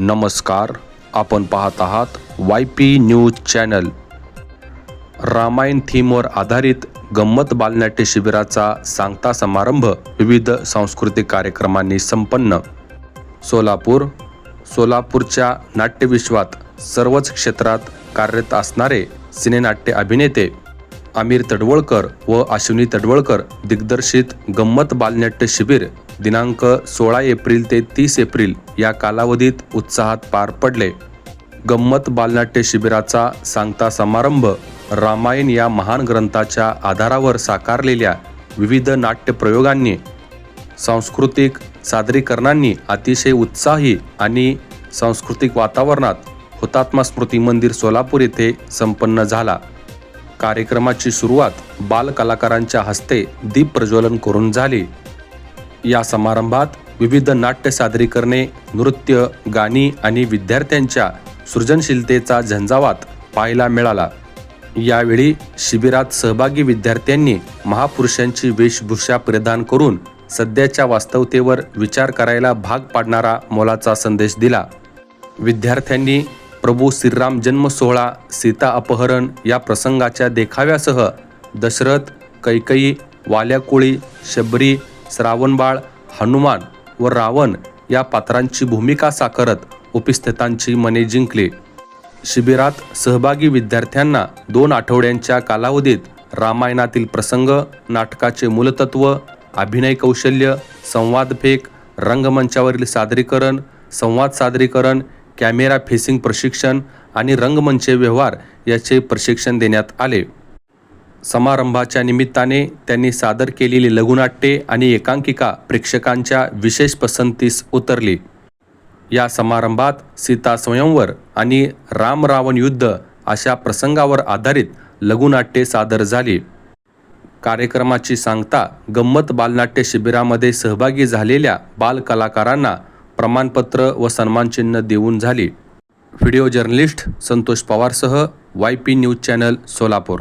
नमस्कार आपण पाहत आहात Y P news channel Ramayan थीमवर आधारित गंमत बालनाट्य शिबिराचा सांगता समारंभ विविध सांस्कृतिक कार्यक्रमांनी संपन्न. सोलापूर सोलापूरच्या नाट्यविश्वात सर्वच क्षेत्रात कार्यरत असणारे सिनेनाट्य अभिनेते आमिर तडवळकर व अश्विनी तडवळकर दिग्दर्शित गंमत बालनाट्य शिबिर दिनांक सोळा एप्रिल ते तीस एप्रिल या कालावधीत उत्साहात पार पडले. गंमत बालनाट्य शिबिराचा सांगता समारंभ रामायण या महान ग्रंथाच्या आधारावर साकारलेल्या विविध नाट्यप्रयोगांनी सांस्कृतिक सादरीकरणांनी अतिशय उत्साही आणि सांस्कृतिक वातावरणात हुतात्मा स्मृती मंदिर सोलापूर येथे संपन्न झाला. कार्यक्रमाची सुरुवात बालकलाकारांच्या हस्ते दीप प्रज्वलन करून झाली. या समारंभात विविध नाट्य सादरीकरणे नृत्य गाणी आणि विद्यार्थ्यांच्या सृजनशीलतेचा झंझावात पाहायला मिळाला. यावेळी शिबिरात सहभागी विद्यार्थ्यांनी महापुरुषांची वेशभूषा परिधान करून सध्याच्या वास्तवतेवर विचार करायला भाग पाडणारा मोलाचा संदेश दिला. विद्यार्थ्यांनी प्रभू श्रीराम जन्म सोहळा सीता अपहरण या प्रसंगाच्या देखाव्यासह दशरथ कैकई वाल्याकुळी शबरी श्रावणबाळ हनुमान व रावण या पात्रांची भूमिका साकारत उपस्थितांची मने जिंकली. शिबिरात सहभागी विद्यार्थ्यांना दोन आठवड्यांच्या कालावधीत रामायणातील प्रसंग नाटकाचे मूलतत्व अभिनय कौशल्य संवाद फेक रंगमंचावरील सादरीकरण संवाद सादरीकरण कॅमेरा फेसिंग प्रशिक्षण आणि रंगमंच व्यवहार याचे प्रशिक्षण देण्यात आले. समारंभाच्या निमित्ताने त्यांनी सादर केलेली लघुनाट्ये आणि एकांकिका प्रेक्षकांच्या विशेष पसंतीस उतरली. या समारंभात सीता स्वयंवर आणि राम रावण युद्ध अशा प्रसंगावर आधारित लघुनाट्ये सादर झाली. कार्यक्रमाची सांगता गंमत बालनाट्य शिबिरामध्ये सहभागी झालेल्या बालकलाकारांना प्रमाणपत्र व सन्मानचिन्ह देऊन झाली. Video journalist Santosh पवारसह Y P news channel Solapur.